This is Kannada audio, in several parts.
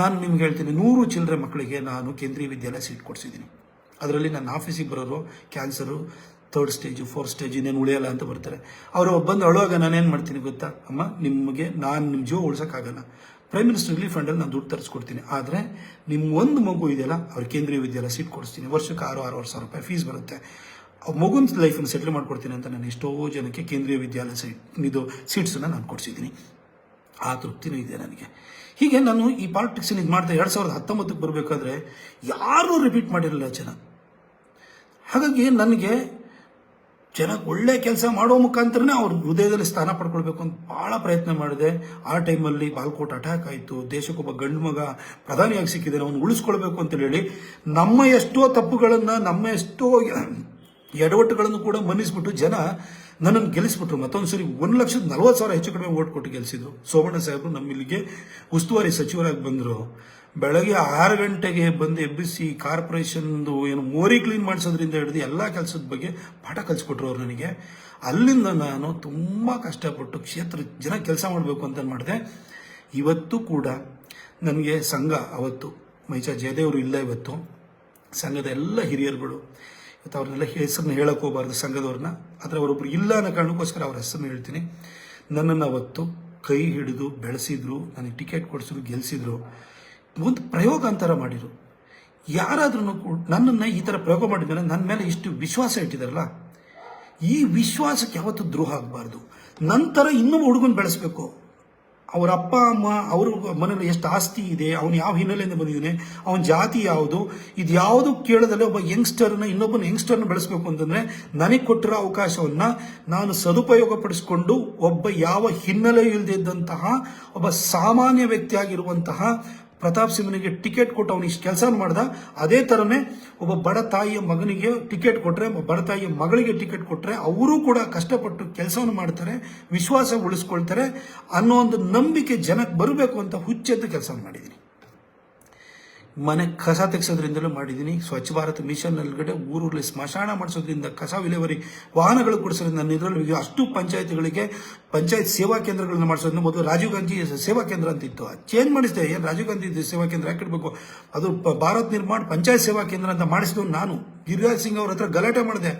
ನಾನು ನಿಮ್ಗೆ ಹೇಳ್ತೀನಿ, ನೂರು ಚಿಲ್ಲರೆ ಮಕ್ಕಳಿಗೆ ನಾನು ಕೇಂದ್ರೀಯ ವಿದ್ಯಾಲಯ ಸೀಟ್ ಕೊಡಿಸಿದ್ದೀನಿ. ಅದರಲ್ಲಿ ನನ್ನ ಆಫೀಸಿಗೆ ಬರೋರು cancer third stage fourth stage ಇನ್ನೇನು ಉಳಿಯಲ್ಲ ಅಂತ ಬರ್ತಾರೆ. ಅವರು ಬಂದು ಅಳುವಾಗ ನಾನೇನು ಮಾಡ್ತೀನಿ ಗೊತ್ತಾ? ಅಮ್ಮ, ನಿಮಗೆ ನಾನು ನಿಮ್ಮ ಜೀವ ಉಳ್ಸೋಕ್ಕಾಗಲ್ಲ. ಪ್ರೈಮ್ ಮಿನಿಸ್ಟರ್ ರಿಲೀಫ್ ಫಂಡಲ್ಲಿ ನಾನು ದುಡ್ಡು ತರಿಸ್ಕೊಡ್ತೀನಿ. ಆದರೆ ನಿಮ್ಮ ಒಂದು ಮಗು ಇದೆಯಲ್ಲ, ಅವ್ರ ಕೇಂದ್ರೀಯ ವಿದ್ಯಾಲಯ ಸೀಟ್ ಕೊಡಿಸ್ತೀನಿ. ವರ್ಷಕ್ಕೆ ಆರು ಆರೂವರೆ ಸಾವಿರ ರೂಪಾಯಿ ಫೀಸ್ ಬರುತ್ತೆ. ಆ ಮಗುನ ಲೈಫನ್ನು ಸೆಟ್ಲ್ ಮಾಡ್ಕೊಡ್ತೀನಿ ಅಂತ ನಾನು ಎಷ್ಟೋ ಜನಕ್ಕೆ ಕೇಂದ್ರೀಯ ವಿದ್ಯಾಲಯ ಸೀಟ್ ಇದು ಸೀಟ್ಸನ್ನು ನಾನು ಕೊಡಿಸಿದ್ದೀನಿ. ಆ ತೃಪ್ತಿನೂ ಇದೆ ನನಗೆ. ಹೀಗೆ ನಾನು ಈ ಪಾಲಿಟಿಕ್ಸ್ ಇದು ಮಾಡ್ತಾ ಎರಡು ಸಾವಿರದ ಹತ್ತೊಂಬತ್ತಕ್ಕೆ ಬರಬೇಕಾದ್ರೆ ಯಾರೂ ರಿಪೀಟ್ ಮಾಡಿರಲಿಲ್ಲ ಜನ. ಹಾಗಾಗಿ ನನಗೆ ಜನ ಒಳ್ಳೆ ಕೆಲಸ ಮಾಡೋ ಮುಖಾಂತರನೇ ಅವ್ರ ಹೃದಯದಲ್ಲಿ ಸ್ಥಾನ ಪಡ್ಕೊಳ್ಬೇಕು ಅಂತ ಭಾಳ ಪ್ರಯತ್ನ ಮಾಡಿದೆ. ಆ ಟೈಮಲ್ಲಿ ಬಾಲ್ಕೋಟ್ ಅಟ್ಯಾಕ್ ಆಯಿತು ದೇಶಕ್ಕೊಬ್ಬ ಗಂಡು ಮಗ ಪ್ರಧಾನಿಯಾಗಿ ಸಿಕ್ಕಿದ್ದಾನೆ, ಅವನು ಉಳಿಸ್ಕೊಳ್ಬೇಕು ಅಂತ ಹೇಳಿ ನಮ್ಮ ಎಷ್ಟೋ ತಪ್ಪುಗಳನ್ನು, ನಮ್ಮ ಎಷ್ಟೋ ಎಡವಟ್ಟುಗಳನ್ನು ಕೂಡ ಮನ್ನಿಸ್ಬಿಟ್ಟು ಜನ ನನ್ನನ್ನು ಗೆಲ್ಲಿಸ್ಬಿಟ್ರು. ಮತ್ತೊಂದು ಸರಿ ಒಂದು ಲಕ್ಷದ ನಲವತ್ತು ಸಾವಿರ ಹೆಚ್ಚು ಕಡಿಮೆ ಓಟ್ ಕೊಟ್ಟು ಗೆಲ್ಲಿಸಿದ್ರು ಸೋಮಣ್ಣ ಸಾಹೇಬರು ನಮ್ಮ ಇಲ್ಲಿಗೆ ಉಸ್ತುವಾರಿ ಸಚಿವರಾಗಿ ಬಂದರು. ಬೆಳಗ್ಗೆ ಆರು ಗಂಟೆಗೆ ಬಂದು ಎಬ್ಬಿಸಿ ಕಾರ್ಪೊರೇಷನ್ದು ಏನು ಮೋರಿ ಕ್ಲೀನ್ ಮಾಡಿಸೋದ್ರಿಂದ ಹಿಡಿದು ಎಲ್ಲ ಕೆಲಸದ ಬಗ್ಗೆ ಪಾಠ ಕಲಿಸ್ಕೊಟ್ರು ಅವ್ರು ನನಗೆ. ಅಲ್ಲಿಂದ ನಾನು ತುಂಬ ಕಷ್ಟಪಟ್ಟು ಕ್ಷೇತ್ರ, ಜನ ಕೆಲಸ ಮಾಡಬೇಕು ಅಂತ ಮಾಡಿದೆ. ಇವತ್ತು ಕೂಡ ನನಗೆ ಸಂಘ, ಅವತ್ತು ಮೈಚಾ ಜಯದೇವರು ಇಲ್ಲ ಇವತ್ತು. ಸಂಘದ ಎಲ್ಲ ಹಿರಿಯರುಗಳು ಇವತ್ತು ಅವ್ರನ್ನೆಲ್ಲ ಹೆಸರನ್ನ ಹೇಳಕ್ಕೆ ಹೋಗಬಾರ್ದು ಸಂಘದವ್ರನ್ನ. ಆದರೆ ಅವರೊಬ್ಬರು ಇಲ್ಲ ಅನ್ನೋ ಕಾರಣಕ್ಕೋಸ್ಕರ ಅವ್ರ ಹೆಸರನ್ನ ಹೇಳ್ತೀನಿ. ನನ್ನನ್ನು ಅವತ್ತು ಕೈ ಹಿಡಿದು ಬೆಳೆಸಿದ್ರು, ನನಗೆ ಟಿಕೆಟ್ ಕೊಡಿಸಿದ್ರು ಗೆಲ್ಲಿಸಿದ್ರು ಒಂದು ಪ್ರಯೋಗ ಮಾಡಿದರು. ಯಾರಾದ್ರೂ ಕೂಡ ನನ್ನನ್ನು ಈ ಥರ ಪ್ರಯೋಗ ಮಾಡಿದ್ಮೇಲೆ ನನ್ನ ಮೇಲೆ ಇಷ್ಟು ವಿಶ್ವಾಸ ಇಟ್ಟಿದಾರಲ್ಲ, ಈ ವಿಶ್ವಾಸಕ್ಕೆ ಯಾವತ್ತೂ ದ್ರೋಹ ಆಗಬಾರ್ದು. ನಂತರ ಇನ್ನೂ ಹುಡುಗನ ಬೆಳೆಸ್ಬೇಕು. ಅವ್ರ ಅಪ್ಪ, ಅಮ್ಮ, ಅವರು ಮನೇಲಿ ಎಷ್ಟು ಆಸ್ತಿ ಇದೆ, ಅವನು ಯಾವ ಹಿನ್ನೆಲೆಯಿಂದ ಬಂದಿದ್ದಾನೆ, ಅವನ ಜಾತಿ ಯಾವುದು, ಇದು ಯಾವುದು ಕೇಳದಲ್ಲೇ ಒಬ್ಬ ಯಂಗ್ಸ್ಟರ್ನ ಇನ್ನೊಬ್ಬನ ಯಂಗ್ಸ್ಟರ್ನ ಬೆಳೆಸಬೇಕು ಅಂತಂದ್ರೆ ನನಗೆ ಕೊಟ್ಟಿರೋ ಅವಕಾಶವನ್ನ ನಾನು ಸದುಪಯೋಗಪಡಿಸಿಕೊಂಡು ಒಬ್ಬ ಯಾವ ಹಿನ್ನೆಲೆ ಇಲ್ಲದಿದ್ದಂತಹ ಒಬ್ಬ ಸಾಮಾನ್ಯ ವ್ಯಕ್ತಿಯಾಗಿರುವಂತಹ ಪ್ರತಾಪ್ ಸಿಂಹನಿಗೆ ಟಿಕೆಟ್ ಕೊಟ್ಟು ಅವನು ಇಷ್ಟು ಕೆಲಸ ಮಾಡ್ದ, ಅದೇ ಥರನೇ ಒಬ್ಬ ಬಡ ತಾಯಿಯ ಮಗನಿಗೆ ಟಿಕೆಟ್ ಕೊಟ್ಟರೆ ಬಡ ತಾಯಿಯ ಮಗಳಿಗೆ ಟಿಕೆಟ್ ಕೊಟ್ಟರೆ ಅವರು ಕೂಡ ಕಷ್ಟಪಟ್ಟು ಕೆಲಸವನ್ನು ಮಾಡ್ತಾರೆ, ವಿಶ್ವಾಸ ಉಳಿಸ್ಕೊಳ್ತಾರೆ ಅನ್ನೋ ಒಂದು ನಂಬಿಕೆ ಜನಕ್ಕೆ ಬರಬೇಕು ಅಂತ ಹುಚ್ಚೆದ್ದು ಕೆಲಸ ಮಾಡಿದ್ದೀನಿ. ಮನೆ ಕಸ ತೆಗೆಸೋದ್ರಿಂದಲೂ ಮಾಡಿದ್ದೀನಿ. ಸ್ವಚ್ಛ ಭಾರತ್ ಮಿಷನ್ ಒಳಗಡೆ ಊರಲ್ಲಿ ಸ್ಮಶಾನ ಮಾಡಿಸೋದ್ರಿಂದ ಕಸ ವಿಲೇವರಿ, ವಾಹನಗಳು ಕೊಡಿಸೋದ್ರಿಂದ ಇದರಲ್ಲಿ ಅಷ್ಟು ಪಂಚಾಯತ್ಗಳಿಗೆ ಪಂಚಾಯತ್ ಸೇವಾ ಕೇಂದ್ರಗಳನ್ನ ಮಾಡಿಸೋದ್ರಿಂದ ಮೊದಲು ರಾಜೀವ್ ಗಾಂಧಿ ಸೇವಾ ಕೇಂದ್ರ ಅಂತ ಇತ್ತು. ಚೇಂಜ್ ಮಾಡಿಸಿದೆ. ಏನು ರಾಜೀವ್ ಗಾಂಧಿ ಸೇವಾ ಕೇಂದ್ರ ಹಾಕಿಡ್ಬೇಕು ಅದು ಭಾರತ್ ನಿರ್ಮಾಣ ಪಂಚಾಯತ್ ಸೇವಾ ಕೇಂದ್ರ ಅಂತ ಮಾಡಿಸಿದ್ರು ನಾನು. ಗಿರಿರಾಜ್ ಸಿಂಗ್ ಅವ್ರ ಹತ್ರ ಗಲಾಟೆ ಮಾಡಿದೆ.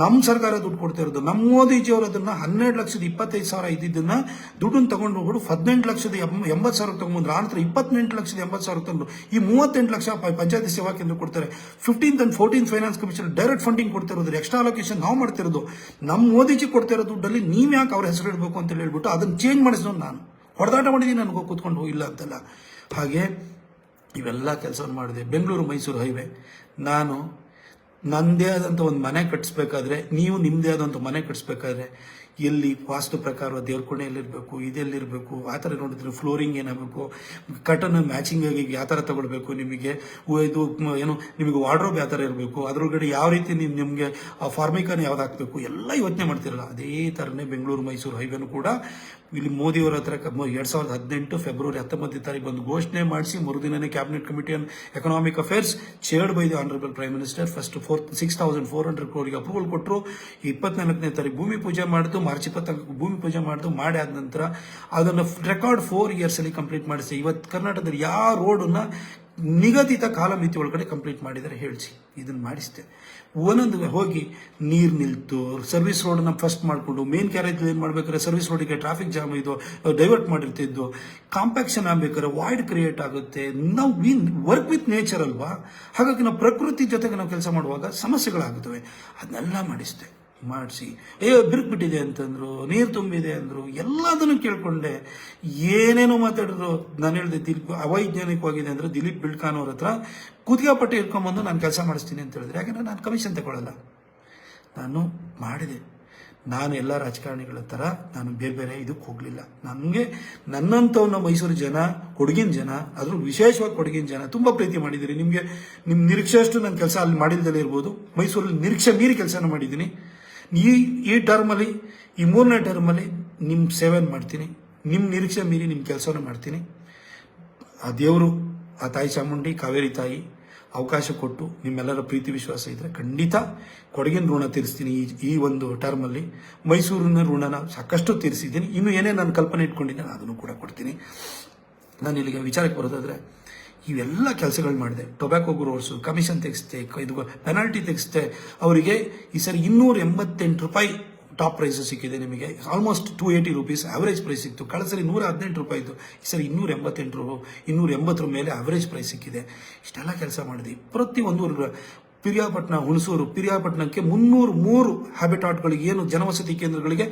ನಮ್ಮ ಸರ್ಕಾರ ದುಡ್ಡು ಕೊಡ್ತಾ ಇರೋದು ನಮ್ಮ ಮೋದಿಜಿಯವರು ಅದನ್ನ ಹನ್ನೆರಡು ಲಕ್ಷದ ಇಪ್ಪತ್ತೈದು ಸಾವಿರ ಇದ್ದಿದ್ದನ್ನ ದುಡ್ಡನ್ನು ತಗೊಂಡು ಹೋಗ್ಬಿಟ್ಟು ಹದಿನೆಂಟು ಲಕ್ಷದ ಎಂಬತ್ತು ಸಾವಿರ ತಗೊಂಡ್ರು ಆ ನಂತರ ಇಪ್ಪತ್ತೆಂಟು ಲಕ್ಷದ ಎಂಬತ್ತು ಸಾವಿರ ತಂದ್ರು. ಈ ಮೂವತ್ತೆಂಟು ಲಕ್ಷ ಪಂಚಾಯತಿ ಸೇವಾ ಕೇಂದ್ರ ಕೊಡ್ತಾರೆ. Fifteenth and fourteen finance commission direct funding ಕೊಡ್ತಿರೋದು extra allocation ನಾವು ಮಾಡ್ತಿರೋದು ನಮ್ಮ ಮೋದಿಜಿ ಕೊಡ್ತಿರೋ ದುಡ್ಡಲ್ಲಿ ನೀವು ಯಾಕೆ ಅವ್ರ ಹೆಸರು ಇಡಬೇಕು ಅಂತ ಹೇಳ್ಬಿಟ್ಟು ಅದನ್ನು ಚೇಂಜ್ ಮಾಡಿಸಿದ್ರು ನಾನು. ಹೊಡೆದಾಟ ಮಾಡಿದ್ದೀನಿ ನನಗೆ ಕೂತ್ಕೊಂಡು ಹೋಗಿಲ್ಲ ಅಂತಲ್ಲ. ಹಾಗೆ ಇವೆಲ್ಲ ಕೆಲಸ ಮಾಡಿದೆ. ಬೆಂಗಳೂರು ಮೈಸೂರು ಹೈವೇ. ನಾನು ನನ್ನದೇ ಆದಂಥ ಒಂದು ಮನೆ ಕಟ್ಟಿಸ್ಬೇಕಾದ್ರೆ ನೀವು ನಿಮ್ಮದೇ ಆದಂಥ ಮನೆ ಕಟ್ಟಿಸ್ಬೇಕಾದ್ರೆ ಎಲ್ಲಿ ವಾಸ್ತು ಪ್ರಕಾರ ದೇವ್ರ ಕೋಣೆಯಲ್ಲಿರಬೇಕು ಇದೆಲ್ಲಿರಬೇಕು, ಆ ಥರ ನೋಡಿದ್ರೆ ಫ್ಲೋರಿಂಗ್ ಏನಾಗಬೇಕು ಕಟನ್ ಮ್ಯಾಚಿಂಗ್ ಆಗಿ ಯಾವ ಥರ ತಗೊಳ್ಬೇಕು ನಿಮಗೆ ಇದು ಏನು, ನಿಮಗೆ ವಾರ್ಡ್ರೋಬ್ ಯಾವ ಥರ ಇರಬೇಕು, ಅದ್ರೊಳಗಡೆ ಯಾವ ರೀತಿ ನೀವು ನಿಮಗೆ, ಆ ಫಾರ್ಮಿಕನ್ ಯಾವ್ದು ಹಾಕಬೇಕು, ಎಲ್ಲ ಯೋಚನೆ ಮಾಡ್ತಿರಲ್ಲ. ಅದೇ ಥರನೇ ಬೆಂಗಳೂರು, ಮೈಸೂರು ಹೈವೇನು ಕೂಡ ಇಲ್ಲಿ ಮೋದಿಯವರ ಹತ್ರ ಎರಡು ಸಾವಿರದ ಹದಿನೆಂಟು ಫೆಬ್ರವರಿ ಹತ್ತೊಂಬತ್ತನೇ ತಾರೀಕು ಬಂದು ಘೋಷಣೆ ಮಾಡಿಸಿ, ಮರುದಿನನೇ cabinet committee on economic affairs chaired by the honourable prime minister first four six thousand four hundred ಕ್ರೋರಿಗೆ approval ಕೊಟ್ಟರು ಇಪ್ಪತ್ನಾಲ್ಕನೇ ತಾರೀಕು ಭೂಮಿ ಪೂಜೆ ಮಾಡಿದ್ದು ಮಾರ್ಚ್ ಇಪ್ಪತ್ನಾಲ್ಕು ಭೂಮಿ ಪೂಜೆ ಮಾಡಿದ್ರು ಮಾಡಿ ಆದ ನಂತರ ಅದನ್ನು ರೆಕಾರ್ಡ್ ಫೋರ್ ಇಯರ್ಸ್ ಅಲ್ಲಿ ಕಂಪ್ಲೀಟ್ ಮಾಡಿಸಿ. ಇವತ್ತು ಕರ್ನಾಟಕದಲ್ಲಿ ಯಾವ ರೋಡನ್ನ ನಿಗದಿತ ಕಾಲಮಿತಿ ಒಳಗಡೆ ಕಂಪ್ಲೀಟ್ ಮಾಡಿದರೆ ಹೇಳಿಸಿ. ಇದನ್ನು ಮಾಡಿಸಿದೆ. ಒಂದೊಂದು ಹೋಗಿ ನೀರು ನಿಲ್ತು ಸರ್ವಿಸ್ ರೋಡನ್ನ ಫಸ್ಟ್ ಮಾಡಿಕೊಂಡು ಮೇನ್ ಕ್ಯಾರೇಜ್ ಏನು ಮಾಡ್ಬೇಕಾದ್ರೆ ಸರ್ವಿಸ್ ರೋಡಿಗೆ ಟ್ರಾಫಿಕ್ ಜಾಮ್ ಇದು ಡೈವರ್ಟ್ ಮಾಡಿರ್ತಿದ್ದು. ಕಾಂಪ್ಯಾಕ್ಷನ್ ಆಗ್ಬೇಕಾದ್ರೆ ವಾಯ್ಡ್ ಕ್ರಿಯೇಟ್ ಆಗುತ್ತೆ. ನಾವು ವಿನ್ ವರ್ಕ್ ವಿತ್ ನೇಚರ್ ಅಲ್ವಾ? ಹಾಗಾಗಿ ನಾವು ಪ್ರಕೃತಿ ಜೊತೆಗೆ ನಾವು ಕೆಲಸ ಮಾಡುವಾಗ ಸಮಸ್ಯೆಗಳಾಗುತ್ತವೆ ಅದನ್ನೆಲ್ಲ ಮಾಡಿಸಿದೆ. ಮಾಡಿಸಿ. ಅಯ್ಯೋ ಬಿರುಕ್ಬಿಟ್ಟಿದೆ ಅಂತಂದ್ರು, ನೀರು ತುಂಬಿದೆ ಅಂದರು, ಎಲ್ಲದನ್ನು ಕೇಳಿಕೊಂಡೆ. ಏನೇನೋ ಮಾತಾಡಿದ್ರು. ನಾನು ಹೇಳಿದೆ, ದಿಲೀಪ್ ಅವೈಜ್ಞಾನಿಕವಾಗಿದೆ ಅಂದ್ರೆ ದಿಲೀಪ್ ಬಿಳ್ಕಾನ್ ಅವ್ರ ಹತ್ರ ಕುದಿಗಾಪಟ್ಟೆ ಇಟ್ಕೊಂಬಂದು ನಾನು ಕೆಲಸ ಮಾಡಿಸ್ತೀನಿ ಅಂತ ಹೇಳಿದ್ರೆ. ಯಾಕಂದರೆ ನಾನು ಕಮಿಷನ್ ತಗೊಳ್ಳಲ್ಲ ನಾನು ಮಾಡಿದೆ. ನಾನು ಎಲ್ಲ ರಾಜಕಾರಣಿಗಳ ಥರ ನಾನು ಬೇರೆ ಬೇರೆ ಇದಕ್ಕೆ ಹೋಗಲಿಲ್ಲ. ನನಗೆ ನನ್ನಂಥವನ್ನ ಮೈಸೂರು ಜನ, ಕೊಡಗಿನ ಜನ ಅದ್ರ ವಿಶೇಷವಾಗಿ ಕೊಡಗಿನ ಜನ ತುಂಬ ಪ್ರೀತಿ ಮಾಡಿದ್ದೀರಿ. ನಿಮಗೆ ನಿಮ್ಮ ನಿರೀಕ್ಷೆ ಅಷ್ಟು ನನ್ನ ಕೆಲಸ ಅಲ್ಲಿ ಮಾಡಿಲ್ದಲೇ ಇರ್ಬೋದು. ಮೈಸೂರಲ್ಲಿ ನಿರೀಕ್ಷೆ ಮೀರಿ ಕೆಲಸನ ಮಾಡಿದ್ದೀನಿ. ಈ ಈ ಟರ್ಮಲ್ಲಿ, ಈ ಮೂರನೇ ಟರ್ಮಲ್ಲಿ ನಿಮ್ಮ ಸೇವೆಯನ್ನು ಮಾಡ್ತೀನಿ. ನಿಮ್ಮ ನಿರೀಕ್ಷೆ ಮೀರಿ ನಿಮ್ಮ ಕೆಲಸವನ್ನು ಮಾಡ್ತೀನಿ. ಆ ದೇವರು, ಆ ತಾಯಿ ಚಾಮುಂಡಿ, ಕಾವೇರಿ ತಾಯಿ ಅವಕಾಶ ಕೊಟ್ಟು ನಿಮ್ಮೆಲ್ಲರ ಪ್ರೀತಿ, ವಿಶ್ವಾಸ ಇದ್ರೆ ಖಂಡಿತ ಕೊಡಗಿನ ಋಣ ತೀರಿಸ್ತೀನಿ ಈ ಈ ಒಂದು ಟರ್ಮಲ್ಲಿ. ಮೈಸೂರಿನ ಋಣನ ಸಾಕಷ್ಟು ತೀರಿಸಿದ್ದೀನಿ. ಇನ್ನು ಏನೇ ನಾನು ಕಲ್ಪನೆ ಇಟ್ಕೊಂಡಿದ್ದೇನೆ, ಅದನ್ನು ಕೂಡ ಕೊಡ್ತೀನಿ. ನಾನು ಇಲ್ಲಿಗೆ ವಿಚಾರಕ್ಕೆ ಬರೋದಾದ್ರೆ ಇವೆಲ್ಲ ಕೆಲಸಗಳು ಮಾಡಿದೆ. ಟೊಬ್ಯಾಕೊ ಗ್ರೋರ್ಸು ಕಮಿಷನ್ ತೆಗೆಸ್ತೆ ಇದು ಪೆನಾಲ್ಟಿ ತೆಗೆಸ್ತೆ ಅವರಿಗೆ ಈ ಸರಿ ಇನ್ನೂರ ಎಂಬತ್ತೆಂಟು ರೂಪಾಯಿ ಟಾಪ್ ಪ್ರೈಸ್ ಸಿಕ್ಕಿದೆ ನಿಮಗೆ. Almost two eighty rupees average price ಸಿಕ್ತು ಕಳೆದ ಸರಿ ನೂರ ಹದಿನೆಂಟು ರೂಪಾಯಿ ಇತ್ತು. ಈ ಸರಿ ಇನ್ನೂರ ಎಂಬತ್ತೆಂಟು ಇನ್ನೂರ ಎಂಬತ್ತರ ಮೇಲೆ ಆವರೇಜ್ ಪ್ರೈಸ್ ಸಿಕ್ಕಿದೆ. ಇಷ್ಟೆಲ್ಲ ಕೆಲಸ ಮಾಡಿದೆ. ಪ್ರತಿಯೊಂದು ಊರು ಪಿರಿಯಾಪಟ್ಟಣ ಹುಣಸೂರು, ಪಿರಿಯಾಪಟ್ಟಣಕ್ಕೆ ಮುನ್ನೂರು ಮೂರು ಹ್ಯಾಬಿಟಾಟ್ಗಳಿಗೆ ಏನು ಜನವಸತಿ ಕೇಂದ್ರಗಳಿಗೆ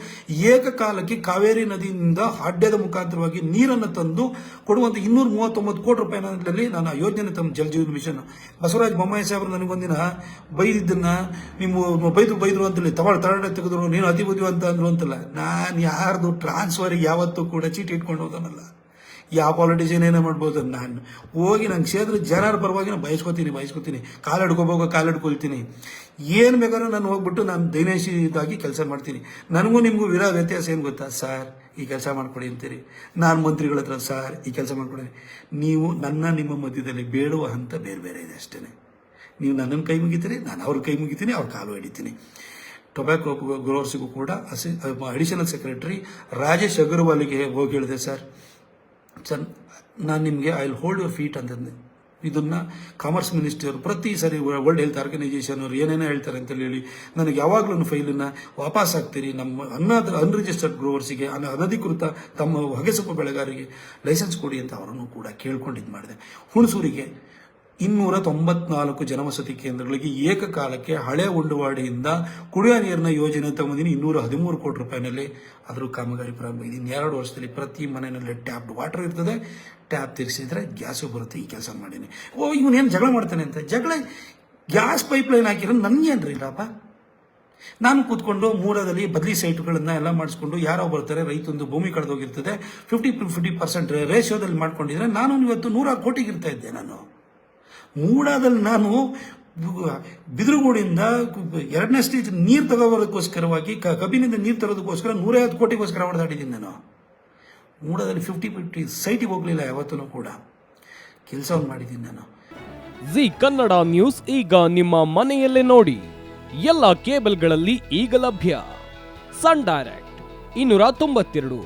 ಏಕಕಾಲಕ್ಕೆ ಕಾವೇರಿ ನದಿಯಿಂದ ಅಡ್ಡದ ಮುಖಾಂತರವಾಗಿ ನೀರನ್ನು ತಂದು ಕೊಡುವಂತ ಇನ್ನೂರ ಮೂವತ್ತೊಂಬತ್ತು ಕೋಟಿ ರೂಪಾಯಿನಲ್ಲಿ ನಾನು ಆ ಯೋಜನೆ ತಮ್ಮ ಜಲಜೀವನ ಜೀವನ್ ಮಿಷನ್. ಬಸವರಾಜ ಬೊಮ್ಮಾಯಿ ಸಾಹೇಬರು ನನಗೊಂದಿನ ಬೈದಿದ್ದನ್ನ ನಿಮ್ಮ ಬೈದ್ರು ಬೈದ್ರು ಅಂತೇಳಿ ತಗೊಳ್ ತರಡೆ ತೆಗೆದ್ರು, ನೀನು ಅತಿ ಬುದ್ಧಿವಂತ ಅಂದ್ರು ಅಂತಲ್ಲ. ನಾನು ಯಾರ್ದು ಟ್ರಾನ್ಸ್ಫರ್ ಯಾವತ್ತೂ ಕೂಡ ಚೀಟಿ ಇಟ್ಕೊಂಡು ಹೋದನಲ್ಲ ಯಾವ ಪಾಲಿಟಿಷಿಯನ್ ಏನೇ ಮಾಡ್ಬೋದು ನಾನು. ಹೋಗಿ ನಂಗೆ ಕ್ಷೇತ್ರ ಜನರ ಪರವಾಗಿ ನಾನು ಬಯಸ್ಕೋತೀನಿ ಬಯಸ್ಕೋತೀನಿ. ಕಾಲು ಹಿಡ್ಕೋಬೋಗ ಕಾಲು ಹಿಡ್ಕೊಳ್ತೀನಿ. ಏನು ಬೇಕಾದ್ರೂ ನಾನು ಹೋಗ್ಬಿಟ್ಟು ನಾನು ದೈನೇಶಿ ಕೆಲಸ ಮಾಡ್ತೀನಿ. ನನಗೂ ನಿಮಗೂ ವಿರ ವ್ಯತ್ಯಾಸ ಏನು ಗೊತ್ತಾ? ಸರ್, ಈ ಕೆಲಸ ಮಾಡ್ಕೊಡಿ ಅಂತೀರಿ. ನಾನು ಮಂತ್ರಿಗಳ ಹತ್ರ, ಸರ್, ಈ ಕೆಲಸ ಮಾಡ್ಕೊಡಿ. ನೀವು ನನ್ನ ನಿಮ್ಮ ಮಧ್ಯದಲ್ಲಿ ಬೇಡುವ ಹಂತ ಬೇರೆ ಬೇರೆ ಇದೆ ಅಷ್ಟೇ ನೀವು ನನ್ನನ್ನು ಕೈ ಮುಗಿತೀರಿ, ನಾನು ಅವ್ರ ಕೈ ಮುಗಿತೀನಿ, ಅವ್ರ ಕಾಲು ಹಿಡಿತೀನಿ. ಟೊಬ್ಯಾಕೋ ಗ್ರೋವರ್ಸಿಗೂ ಕೂಡ, ಅಸಿ ಅಡಿಷನಲ್ ಸೆಕ್ರೆಟರಿ ರಾಜೇಶ್ ಅಗರ್ವಾಲ್ಗೆ ಹೋಗಿ ಹೇಳಿದೆ ಸರ್. ಸರ್, ನಾನು ನಿಮಗೆ I will hold your feet ಅಂತಂದೆ. ಇದನ್ನು ಕಾಮರ್ಸ್ ಮಿನಿಸ್ಟರ್ ಪ್ರತಿ ಸರಿ ವರ್ಲ್ಡ್ ಹೆಲ್ತ್ ಆರ್ಗನೈಸೇಷನ್ ಅವರು ಏನೇನೋ ಹೇಳ್ತಾರೆ ಅಂತ ಹೇಳಿ, ನನಗೆ ಯಾವಾಗಲೂ ಫೈಲನ್ನು ವಾಪಸ್ ಹಾಕ್ತೀರಿ, ನಮ್ಮ ಅನ್ನ ಅನ್ರಿಜಿಸ್ಟರ್ಡ್ ಗ್ರೋವರ್ಸಿಗೆ ಅನ, ಅನಧಿಕೃತ ತಮ್ಮ ಹೊಗೆಸೊಪ್ಪು ಬೆಳೆಗಾರರಿಗೆ ಲೈಸೆನ್ಸ್ ಕೊಡಿ ಅಂತ ಅವರನ್ನು ಕೂಡ ಕೇಳ್ಕೊಂಡು ಇದು ಮಾಡಿದೆ. ಹುಣಸೂರಿಗೆ ಇನ್ನೂರ ತೊಂಬತ್ನಾಲ್ಕು ಜನವಸತಿ ಕೇಂದ್ರಗಳಿಗೆ ಏಕಕಾಲಕ್ಕೆ ಹಳೆ ಉಂಡುವಾಡಿಯಿಂದ ಕುಡಿಯುವ ನೀರಿನ ಯೋಜನೆ ತಗೊಂಡಿನಿ ಇನ್ನೂರ ಹದಿಮೂರು ಕೋಟಿ ರೂಪಾಯಿನಲ್ಲಿ ಅದರ ಕಾಮಗಾರಿ ಪ್ರಾರಂಭ ಇದೆ. ಎರಡು ವರ್ಷದಲ್ಲಿ ಪ್ರತಿ ಮನೆಯಲ್ಲಿ ಟ್ಯಾಪ್ ವಾಟರ್ ಇರ್ತದೆ. ಟ್ಯಾಪ್ ತಿರ್ಸಿದ್ರೆ ಗ್ಯಾಸ್ ಬರುತ್ತೆ. ಈ ಕೆಲಸ ಮಾಡೀನಿ. ಓ ಇವನೇನು ಜಗಳ ಮಾಡ್ತಾನೆ ಅಂತ? ಜಗಳ ಗ್ಯಾಸ್ ಪೈಪ್ ಲೈನ್ ಹಾಕಿರೋ ನನ್ಗೇನ್ರಿ ಇಲ್ಲಪ್ಪ ನಾನು ಕೂತ್ಕೊಂಡು ಮೂಲದಲ್ಲಿ ಬದಲಿ ಸೈಟ್ಗಳನ್ನ ಎಲ್ಲ ಮಾಡಿಸ್ಕೊಂಡು ಯಾರೋ ಬರ್ತಾರೆ, ರೈತೊಂದು ಭೂಮಿ ಕಳೆದೋಗಿರ್ತದೆ. ಫಿಫ್ಟಿ ಫಿಫ್ಟಿ ಪರ್ಸೆಂಟ್ ರೇಷಿಯೋದಲ್ಲಿ ಮಾಡ್ಕೊಂಡಿದ್ರೆ ನಾನು ಇವತ್ತು ನೂರ ಕೋಟಿಗೆ ಇರ್ತಾ ಇದ್ದೆ ನಾನು. ಮೂಡಾದಲ್ಲಿ ನಾನು ಬಿದಿರುಗೂಡಿಂದ ಎರಡನೇ ಸ್ಟೇಜ್ ನೀರು ತಗೋಬರೋದಕ್ಕೋಸ್ಕರವಾಗಿ ಕಬ್ಬಿನಿಂದ ನೀರು ತರೋದಕ್ಕೋಸ್ಕರ ನೂರೈವತ್ತು ಕೋಟಿಗೋಸ್ಕರ ಹೊಡೆದಾಡಿದ್ದೀನಿ ನಾನು. ಮೂಡಾದಲ್ಲಿ ಫಿಫ್ಟಿ ಫಿಫ್ಟಿ ಸೈಟಿಗೆ ಹೋಗಲಿಲ್ಲ ಯಾವತ್ತೂ ಕೂಡ. ಕೆಲಸವನ್ನು ಮಾಡಿದ್ದೀನಿ ನಾನು. ಜಿ ಕನ್ನಡ ನ್ಯೂಸ್ ಈಗ ನಿಮ್ಮ ಮನೆಯಲ್ಲೇ ನೋಡಿ. ಎಲ್ಲ ಕೇಬಲ್ಗಳಲ್ಲಿ ಈಗ ಲಭ್ಯ. ಸನ್ ಡೈರೆಕ್ಟ್ ಇನ್ನೂರ ತೊಂಬತ್ತೆರಡು,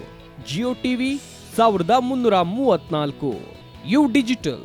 ಜಿಯೋ ಟಿವಿ ಸಾವಿರದ ಮುನ್ನೂರ ಮೂವತ್ನಾಲ್ಕು, ಯು ಡಿಜಿಟಲ್.